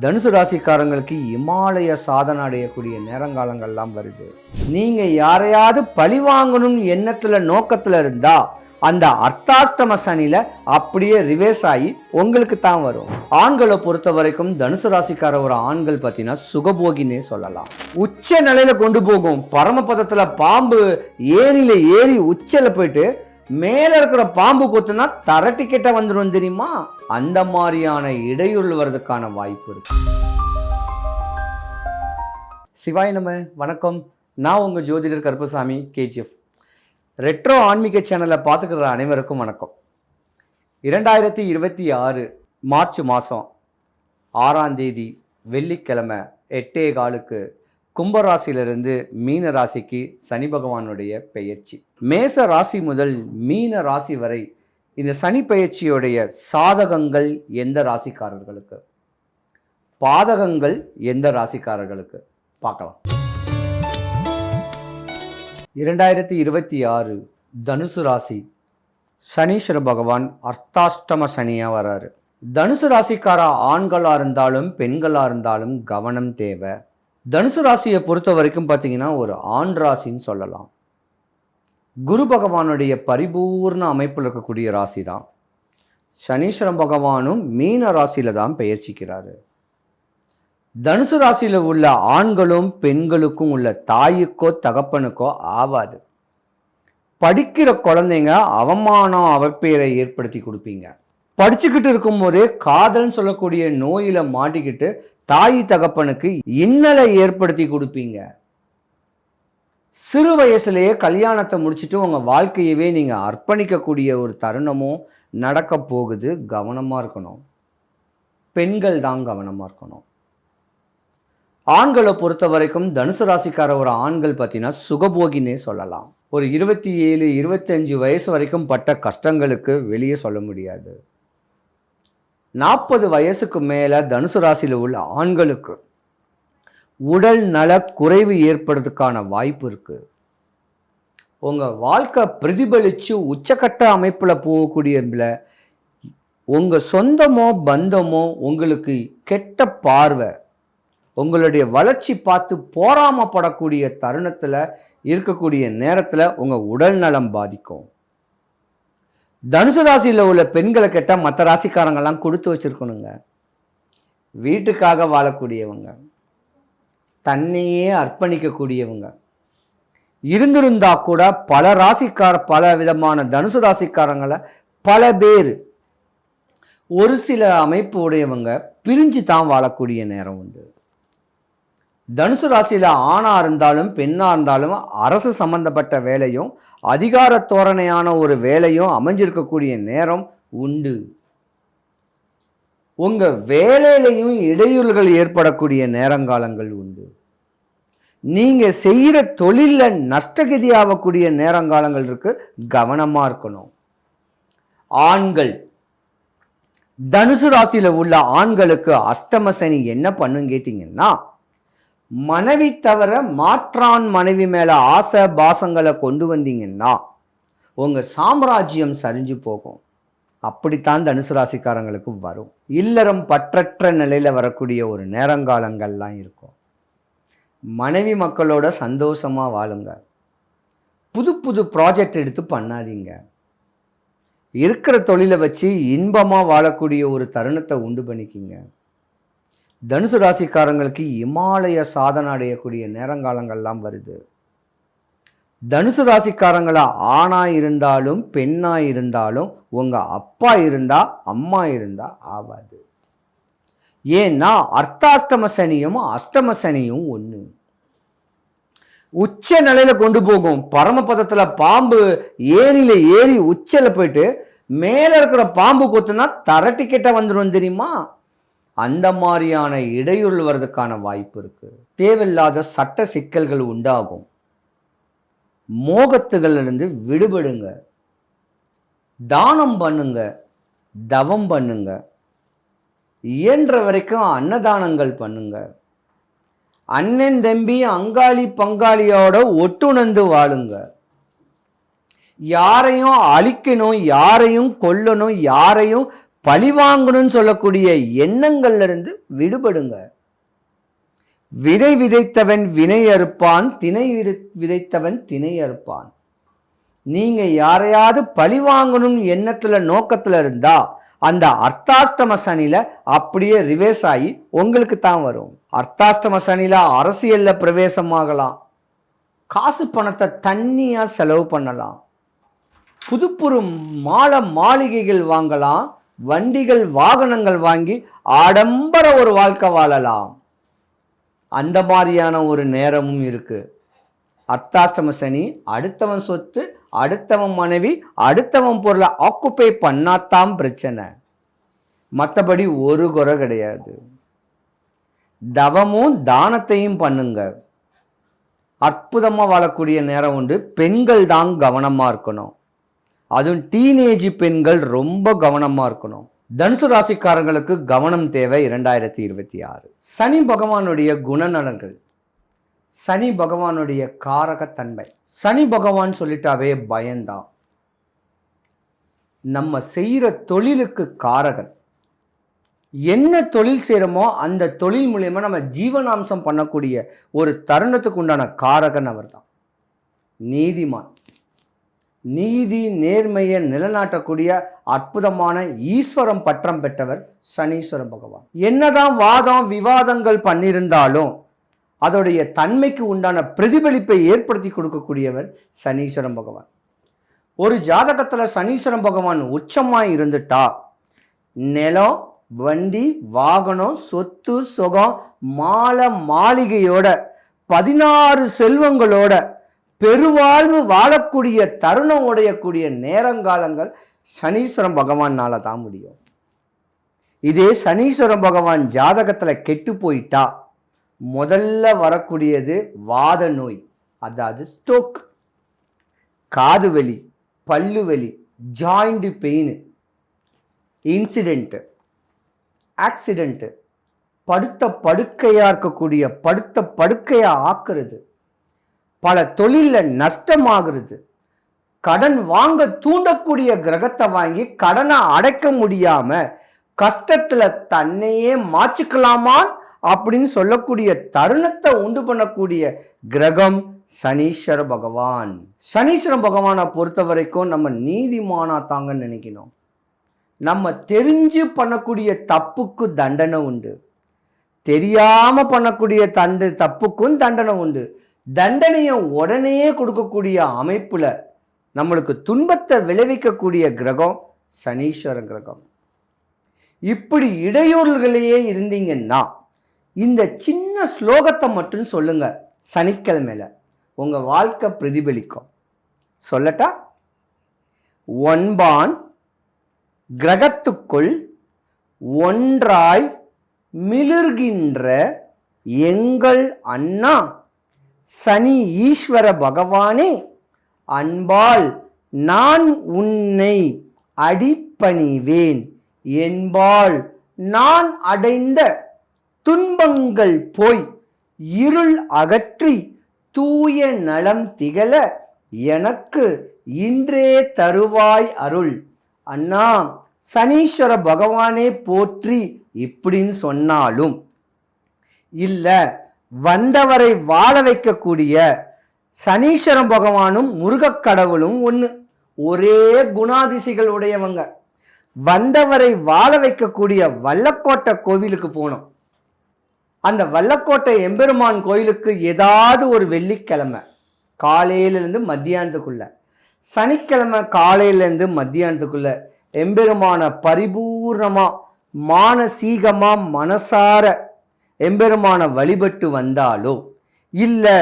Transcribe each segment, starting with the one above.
தனுசு ராசிக்காரங்களுக்கு இமாலய சாதனை அடையக்கூடிய நேரங்காலங்கள்லாம் வருது. நீங்க யாரையாவது பழி வாங்கணும்னு எண்ணத்துல நோக்கத்துல இருந்தா அந்த அர்த்தாஷ்டம சனியில அப்படியே ரிவேஸ் ஆகி உங்களுக்கு தான் வரும். ஆண்களை பொறுத்த வரைக்கும் தனுசு ராசிக்கார ஒரு ஆண்கள் பார்த்தீங்கன்னா சுகபோகினே சொல்லலாம். உச்ச நிலையில கொண்டு போகும். பரமபதத்துல பாம்பு ஏரியில ஏறி உச்சல போயிட்டு மேல இருக்கிற பாம்பு கொத்துனா தர டிக்கெட்டை வந்துடும் தெரியுமா? அந்த மாதிரியான இடையூறு வர்றதுக்கான வாய்ப்பு இருக்கு. சிவாய் நம்ம வணக்கம். நான் உங்கள் ஜோதிடர் கருப்பசாமி கேஜிஎஃப். ரெட்ரோ ஆன்மீக சேனலை பார்த்துக்கிற அனைவருக்கும் வணக்கம். இரண்டாயிரத்தி இருபத்தி ஆறு மார்ச் மாதம் ஆறாம் தேதி வெள்ளிக்கிழமை எட்டே காலுக்கு கும்பராசியிலிருந்து மீன ராசிக்கு சனி பகவானுடைய பெயர்ச்சி. மேச ராசி முதல் மீன ராசி வரை இந்த சனி பயிற்சியுடைய சாதகங்கள் எந்த ராசிக்காரர்களுக்கு? பாதகங்கள் எந்த ராசிக்காரர்களுக்கு? பார்க்கலாம். இரண்டாயிரத்தி இருபத்தி ஆறு தனுசு ராசி. சனீஸ்வர பகவான் அர்த்தாஷ்டம சனியாக வராரு. தனுசு ராசிக்கார ஆண்களாக இருந்தாலும் பெண்களாக இருந்தாலும் கவனம் தேவை. தனுசு ராசியை பொறுத்த வரைக்கும் பார்த்தீங்கன்னா ஒரு ஆண் ராசின்னு சொல்லலாம். குரு பகவானுடைய பரிபூர்ண அமைப்பில் இருக்கக்கூடிய ராசி தான் சனீஸ்வரன் பகவானும் மீன ராசியில தான் பெயர்ச்சிக்கிறாரு. தனுசு ராசியில் உள்ள ஆண்களும் பெண்களுக்கும் உள்ள தாய்க்கோ தகப்பனுக்கோ ஆவாது. படிக்கிற குழந்தைங்க அவமானம் அவப்பேரை ஏற்படுத்தி கொடுப்பீங்க. படிச்சுக்கிட்டு இருக்கும்போதே காதல்னு சொல்லக்கூடிய நோயில் மாட்டிக்கிட்டு தாய் தகப்பனுக்கு இன்னலை ஏற்படுத்தி கொடுப்பீங்க. சிறு வயசுலேயே கல்யாணத்தை முடிச்சுட்டு உங்கள் வாழ்க்கையவே நீங்கள் அர்ப்பணிக்கக்கூடிய ஒரு தருணமும் நடக்க போகுது. கவனமாக இருக்கணும். பெண்கள் தான் கவனமாக இருக்கணும். ஆண்களை பொறுத்த வரைக்கும் தனுசு ராசிக்கார ஒரு ஆண்கள் பார்த்தீங்கன்னா சுகபோகின்னே சொல்லலாம். ஒரு இருபத்தி ஏழு இருபத்தஞ்சு வயசு வரைக்கும் பட்ட கஷ்டங்களுக்கு வெளியே சொல்ல முடியாது. நாற்பது வயசுக்கு மேலே தனுசு ராசியில் உள்ள ஆண்களுக்கு உடல் நல குறைவு ஏற்படுறதுக்கான வாய்ப்பு இருக்குது உங்கள் வாழ்க்கை பிரதிபலித்து உச்சக்கட்ட அமைப்பில் போகக்கூடிய உங்கள் சொந்தமோ பந்தமோ உங்களுக்கு கெட்ட பார்வை உங்களுடைய வளர்ச்சி பார்த்து போராமப்படக்கூடிய தருணத்தில் இருக்கக்கூடிய நேரத்தில் உங்கள் உடல் நலம் பாதிக்கும். தனுசு ராசியில் உள்ள பெண்களை கேட்டால் மற்ற ராசிக்காரங்கெல்லாம் கொடுத்து வச்சிருக்கணுங்க. வீட்டுக்காக வாழக்கூடியவங்க. தன்னையே அர்ப்பணிக்கக்கூடியவங்க. இருந்திருந்தா கூட பல ராசிக்கார பல விதமான தனுசு ராசிக்காரங்களை பல பேர் ஒரு சில அமைப்பு உடையவங்க பிரிஞ்சு தான் வாழக்கூடிய நேரம் உண்டு. தனுசு ராசியில் ஆணாக இருந்தாலும் பெண்ணாக இருந்தாலும் அரசு சம்பந்தப்பட்ட வேலையும் அதிகார தோரணையான ஒரு வேலையும் அமைஞ்சிருக்கக்கூடிய நேரம் உண்டு. உங்கள் வேலையிலையும் இடையூறுகள் ஏற்படக்கூடிய நேரங்காலங்கள் உண்டு. நீங்கள் செய்கிற தொழிலில் நஷ்டகதி ஆகக்கூடிய நேரங்காலங்கள் இருக்குது கவனமாக இருக்கணும். ஆண்கள் தனுசு ராசியில் உள்ள ஆண்களுக்கு அஷ்டம சனி என்ன பண்ணுன்னு கேட்டிங்கன்னா மனைவி தவிர மாற்றான் மனைவி மேலே ஆசை பாசங்களை கொண்டு வந்தீங்கன்னா உங்கள் சாம்ராஜ்யம் சரிஞ்சு போகும். அப்படித்தான் தனுசு ராசிக்காரங்களுக்கு வரும். இல்லறம் பற்றற்ற நிலையில் வரக்கூடிய ஒரு நேரங்காலங்கள்லாம் இருக்கும். மனைவி மக்களோட சந்தோஷமாக வாழுங்க. புது புது ப்ராஜெக்ட் எடுத்து பண்ணாதீங்க. இருக்கிற தொழிலை வச்சு இன்பமாக வாழக்கூடிய ஒரு தருணத்தை உண்டு பண்ணிக்கிங்க. தனுசு ராசிக்காரங்களுக்கு இமாலய சாதனை அடையக்கூடிய நேரங்காலங்கள்லாம் வருது. தனுசு ராசிக்காரங்களா? ஆணா இருந்தாலும் பெண்ணா இருந்தாலும் உங்க அப்பா இருந்தா அம்மா இருந்தா ஆவாது. ஏன்னா அர்த்தாஷ்டம சனியும் அஷ்டம சனியும் ஒன்று உச்ச நிலையில கொண்டு போகும். பரமபதத்துல பாம்பு ஏரியில ஏறி உச்சல போயிட்டு மேல இருக்கிற பாம்பு கொத்துனா தர டிக்கெட்டை வந்துடும் தெரியுமா? அந்த மாதிரியான இடையூறு வர்றதுக்கான வாய்ப்பு இருக்கு. தேவையில்லாத சட்ட சிக்கல்கள் உண்டாகும். மோகத்துகளிலிருந்து விடுபடுங்க. தானம் பண்ணுங்க. தவம் பண்ணுங்க. இயன்ற வரைக்கும் அன்னதானங்கள் பண்ணுங்க. அண்ணன் தம்பி அங்காளி பங்காளியோட ஒட்டுணர்ந்து வாழுங்க. யாரையும் அழிக்கணும் யாரையும் கொல்லணும் யாரையும் பழி வாங்கணும்னு சொல்லக்கூடிய எண்ணங்கள்லேருந்து விடுபடுங்க. விதை விதைத்தவன் வினை அறுப்பான் திணை விதை- விதைத்தவன் திணை அறுப்பான். நீங்க யாரையாவது பழி வாங்கணும் எண்ணத்துல நோக்கத்துல இருந்தா அந்த அர்த்தாஷ்டம சனியில அப்படியே ரிவேஸ் ஆகி உங்களுக்கு தான் வரும். அர்த்தாஷ்டம சனியில அரசியல்ல பிரவேசமாகலாம். காசு பணத்தை தண்ணியா செலவு பண்ணலாம். புது புது மாலை மாளிகைகள் வாங்கலாம். வண்டிகள் வாகனங்கள் வாங்கி ஆடம்பர ஒரு வாழ்க்கை வாழலாம். அந்த மாதிரியான ஒரு நேரமும் இருக்குது அர்த்தாஷ்டம சனி அடுத்தவன் சொத்து அடுத்தவன் மனைவி அடுத்தவன் பொருளை ஆக்குப்பை பண்ணாதான் பிரச்சனை. மற்றபடி ஒரு குறை கிடையாது. தவமும் தானத்தையும் பண்ணுங்க. அற்புதமாக வாழக்கூடிய நேரம் உண்டு. பெண்கள் தான் கவனமாக இருக்கணும். அதுவும் டீனேஜ் பெண்கள் ரொம்ப கவனமாக இருக்கணும். தனுசு ராசிக்காரங்களுக்கு கவனம் தேவை இரண்டாயிரத்தி இருபத்தி ஆறு. சனி பகவானுடைய குணநலன்கள் சனி பகவானுடைய காரகத்தன்மை. சனி பகவான் சொல்லிட்டாவே பயந்தான். நம்ம செய்கிற தொழிலுக்கு காரகன். என்ன தொழில் செய்கிறோமோ அந்த தொழில் மூலயமா நம்ம ஜீவனாம்சம் பண்ணக்கூடிய ஒரு தருணத்துக்கு உண்டான காரகன் அவர்தான். நீதிமான். நீதி நேர்மையை நிலநாட்டக்கூடிய அற்புதமான ஈஸ்வரம் பற்றம் பெற்றவர் சனீஸ்வரம் பகவான். என்னதான் வாதம் விவாதங்கள் பண்ணியிருந்தாலும் அதோடைய தன்மைக்கு உண்டான பிரதிபலிப்பை ஏற்படுத்தி கொடுக்கக்கூடியவர் சனீஸ்வரம் பகவான். ஒரு ஜாதகத்தில் சனீஸ்வரம் பகவான் உச்சமாக இருந்துட்டா நிலம் வண்டி வாகனம் சொத்து சுகம் மாலை மாளிகையோட பதினாறு செல்வங்களோட பெருவாழ்வு வாழக்கூடிய தருணம் உடையக்கூடிய நேரங்காலங்கள் சனீஸ்வரம் பகவானால் தான் முடியும். இதே சனீஸ்வரம் பகவான் ஜாதகத்தில் கெட்டு போயிட்டா முதல்ல வரக்கூடியது வாத நோய் அதாவது ஸ்டோக் காது வலி பல்லு வலி ஜாயிண்ட் பெயின் இன்சிடெண்ட்டு ஆக்சிடெண்ட்டு படுத்த படுக்கையாக இருக்கக்கூடிய படுத்த படுக்கையாக ஆக்குறது. பல தொழிலில் நஷ்டமாகிறது. கடன் வாங்க தூண்டக்கூடிய கிரகத்தை வாங்கி கடனை அடைக்க முடியாம கஷ்டத்துல தன்னையே மாச்சிக்கலாமான் அப்படின்னு சொல்லக்கூடிய தருணத்தை உண்டு பண்ணக்கூடிய கிரகம் சனீஸ்வர பகவான். சனீஸ்வர பகவானை பொறுத்த வரைக்கும் நம்ம நீதிமானா தாங்கன்னு நினைக்கணும். நம்ம தெரிஞ்சு பண்ணக்கூடிய தப்புக்கு தண்டனை உண்டு. தெரியாம பண்ணக்கூடிய தண்டு தப்புக்கும் தண்டனை உண்டு. தண்டனையை உடனே கொடுக்கக்கூடிய அமைப்பில் நம்மளுக்கு துன்பத்தை விளைவிக்கக்கூடிய கிரகம் சனீஸ்வரன் கிரகம். இப்படி இடையூறுகளையே இருந்தீங்கன்னா இந்த சின்ன ஸ்லோகத்தை மட்டும் சொல்லுங்க சனிக்கிழமையில். உங்கள் வாழ்க்கை பிரதிபலிக்கும். சொல்லட்டா? ஒன்பான் கிரகத்துக்குள் ஒன்றாய் மிளிர்கின்ற எங்கள் அண்ணா. சனி ஈஸ்வர பகவானே அன்பால் நான் உன்னை அடிப்பணிவேன். என்பால் நான் அடைந்த துன்பங்கள் போய் இருள் அகற்றி தூய நலம் திகழ எனக்கு இன்றே தருவாய் அருள். அண்ணா சனீஸ்வர பகவானே போற்றி இப்படின்னு சொன்னாலும் இல்லை வந்தவரை வாழ வைக்கக்கூடிய சனீஸ்வரன் பகவானும் முருகக் கடவுளும் ஒன்று ஒரே குணாதிசிகள் உடையவங்க. வந்தவரை வாழ வைக்கக்கூடிய வல்லக்கோட்டை கோவிலுக்கு போனோம். அந்த வல்லக்கோட்டை எம்பெருமான் கோயிலுக்கு ஏதாவது ஒரு வெள்ளிக்கிழமை காலையிலேருந்து மத்தியானத்துக்குள்ள. சனிக்கிழமை காலையிலேருந்து மத்தியானத்துக்குள்ள எம்பெருமான பரிபூர்ணமாக மானசீகமாக மனசார எம்பெருமான வழிபட்டு வந்தாலோ இல்லை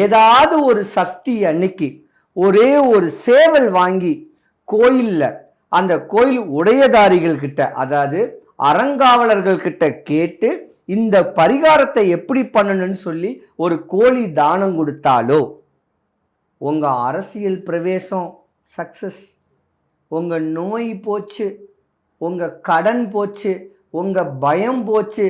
ஏதாவது ஒரு சஷ்டி அன்னைக்கு ஒரே ஒரு சேவல் வாங்கி கோயிலில் அந்த கோயில் உடையதாரிகள் கிட்ட அதாவது அறங்காவலர்கள் கிட்ட கேட்டு இந்த பரிகாரத்தை எப்படி பண்ணணும்னு சொல்லி ஒரு கோழி தானம் கொடுத்தாலோ உங்கள் அரசியல் பிரவேசம் சக்சஸ். உங்கள் நோய் போச்சு உங்கள் கடன் போச்சு உங்கள் பயம் போச்சு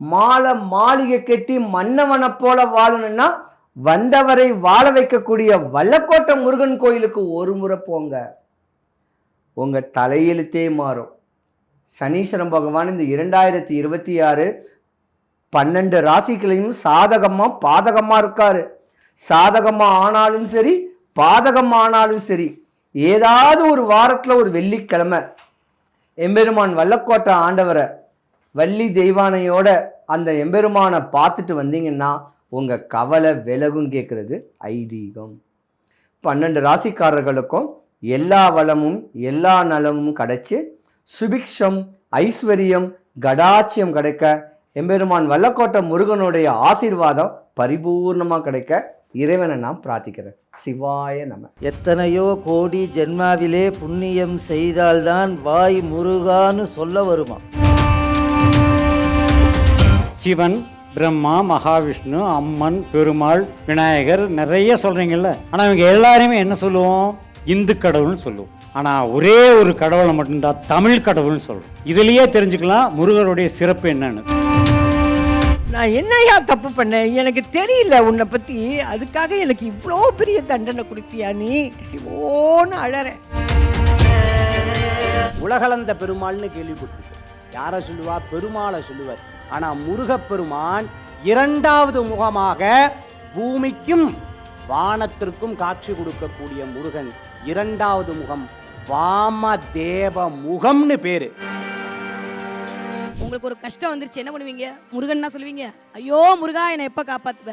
மாலை மாளிகை கட்டி மன்னவனை போல வாழணும்னா வந்தவரை வாழ வைக்கக்கூடிய வல்லக்கோட்டை முருகன் கோயிலுக்கு ஒரு முறை போங்க. உங்கள் தலையெழுத்தே மாறும். சனீஸ்வரன் பகவான் இந்த இரண்டாயிரத்தி இருபத்தி ஆறு பன்னெண்டு ராசிகளையும் சாதகமாக பாதகமாக இருக்கார். சாதகமாக ஆனாலும் சரி பாதகம் ஆனாலும் சரி ஏதாவது ஒரு வாரத்தில் ஒரு வெள்ளிக்கிழமை. எம்பெருமான் வல்லக்கோட்டை ஆண்டவரை வள்ளி தெய்வானையோட அந்த எம்பெருமானை பார்த்துட்டு வந்தீங்கன்னா உங்கள் கவலை விலகும் கேட்குறது ஐதீகம். பன்னெண்டு ராசிக்காரர்களுக்கும் எல்லா வளமும் எல்லா நலமும் கிடைச்சி சுபிக்ஷம் ஐஸ்வர்யம் கடாட்சியம் கிடைக்க எம்பெருமான் வல்லக்கோட்டை முருகனுடைய ஆசீர்வாதம் பரிபூர்ணமாக கிடைக்க இறைவனை நான் பிரார்த்திக்கிறேன். சிவாய நம. எத்தனையோ கோடி ஜென்மாவிலே புண்ணியம் செய்தால்தான் வாய் முருகான்னு சொல்ல வருமா? சிவன் பிரம்மா மகாவிஷ்ணு அம்மன் பெருமாள் விநாயகர் நிறைய சொல்றீங்கல்ல. ஆனா இவங்க எல்லாரையுமே என்ன சொல்லுவோம்? இந்து கடவுள்னு சொல்லுவோம். ஆனா ஒரே ஒரு கடவுளை மட்டும்தான் தமிழ் கடவுள்னு சொல்றோம். இதுலயே தெரிஞ்சுக்கலாம் முருகருடைய சிறப்பு என்னன்னு. நான் என்னையா தப்பு பண்ணேன்? எனக்கு தெரியல உன்னை பத்தி. அதுக்காக எனக்கு இவ்வளோ பெரிய தண்டனை கொடுப்பியா நீ? ஓன்னு அழறேன். உலகளந்த பெருமாள்னு கேள்விப்பட்டிருக்கோம் யாரை சொல்லுவா? பெருமாளை சொல்லுவார். ஆனா முருகப்பெருமான் இரண்டாவது முகமாக பூமிக்கும் வானத்திற்கும் காட்சி கொடுக்கக்கூடிய முருகன் இரண்டாவது முகம் வாமதேவ முகம்னு பேரு. உங்களுக்கு ஒரு கஷ்டம் வந்துருச்சு என்ன பண்ணுவீங்க? முருகன்னா சொல்லுவீங்க ஐயோ முருகா என்னை எப்ப காப்பாத்துவ?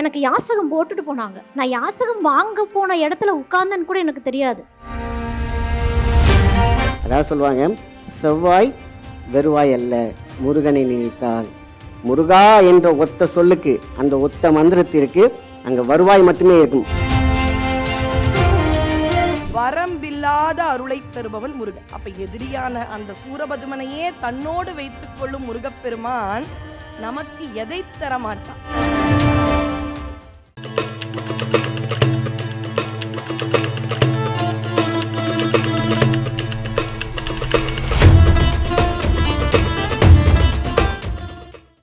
எனக்கு யாசகம் போட்டுட்டு போனாங்க. நான் யாசகம் வாங்க போன இடத்துல உட்கார்ந்தேன்னு கூட எனக்கு தெரியாது. அதாவது சொல்லுவாங்க செவ்வாய் வெறுவாய் அல்ல முருகனை நினைத்தால். முருகா என்ற ஒத்த சொல்லுக்கு அந்த ஒத்த மந்திரத்திற்கு அங்க வருவாய் மட்டுமே இருக்கும். வரம்பில்லாத அருளை தருபவன் முருகன். அப்ப எதிரியான அந்த சூரபதுமனையே தன்னோடு வைத்துக் கொள்ளும் முருகப்பெருமான் நமக்கு எதை தரமாட்டான்?